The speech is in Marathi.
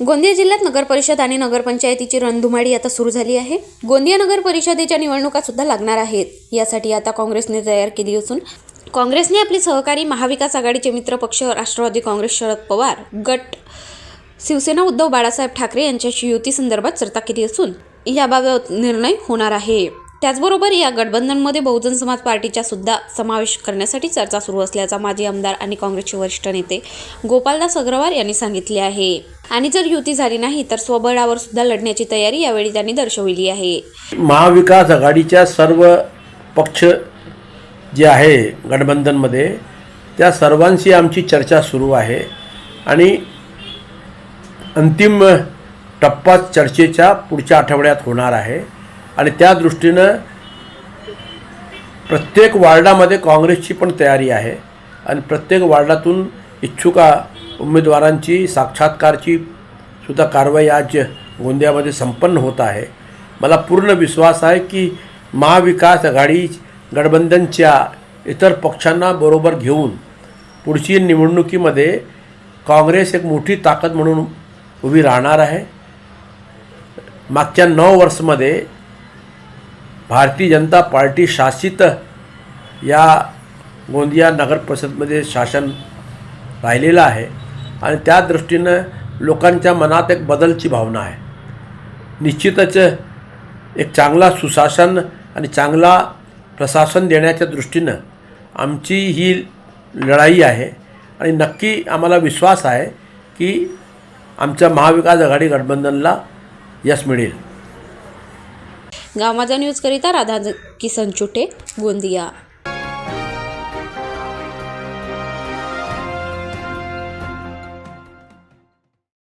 गोंदिया जिल्ह्यात नगर परिषद आणि नगरपंचायतीची रणधुमाडी आता सुरू झाली आहे. गोंदिया नगर परिषदेच्या निवडणुका सुद्धा लागणार आहेत. यासाठी आता काँग्रेसने तयार केली असून काँग्रेसने आपले सहकारी महाविकास आघाडीचे मित्रपक्ष राष्ट्रवादी काँग्रेस शरद पवार गट शिवसेना उद्धव बाळासाहेब ठाकरे यांच्याशी युती संदर्भात चर्चा केली असून याबाबत निर्णय होणार आहे. त्याचबरोबर या गठबंधनमध्ये बहुजन समाज पार्टीचा सुद्धा समावेश करण्यासाठी चर्चा सुरू असल्याचा माजी आमदार आणि काँग्रेसचे वरिष्ठ नेते गोपालदास अग्रवाल यांनी सांगितले आहे. आणि जर युती झाली नाही तर स्वबळावर सुद्धा लढण्याची तयारी यावेळी त्यांनी दर्शवली आहे. महाविकास आघाडीच्या सर्व पक्ष जे आहे गठबंधनमध्ये त्या सर्वांशी आमची चर्चा सुरू आहे. आणि अंतिम टप्पा चर्चेच्या पुढच्या आठवड्यात होणार आहे. आणि त्या दृष्टीनं प्रत्येक वार्डामध्ये काँग्रेसची पण तयारी आहे. आणि प्रत्येक वार्डातून इच्छुका उमेदवारांची साक्षात्कारची सुद्धा कारवाई आज गोंदियामध्ये संपन्न होत आहे. मला पूर्ण विश्वास आहे की महाविकास आघाडी गठबंधनच्या इतर पक्षांना बरोबर घेऊन पुढची निवडणुकीमध्ये काँग्रेस एक मोठी ताकद म्हणून उभी राहणार आहे. मागच्या नऊ वर्षमध्ये भारतीय जनता पार्टी शासित या गोंदिया नगर परिषदमध्ये शासन राहिलेलं आहे. आणि त्या दृष्टीनं लोकांच्या मनात एक बदलची भावना आहे. निश्चितच एक चांगला सुशासन आणि चांगला प्रशासन देण्याच्या दृष्टीनं आमची ही लढाई आहे. आणि नक्की आम्हाला विश्वास आहे की आमच्या महाविकास आघाडी गठबंधनला यश मिळेल. गाव न्यूजकरिता राधा किसन चुटे गोंदिया.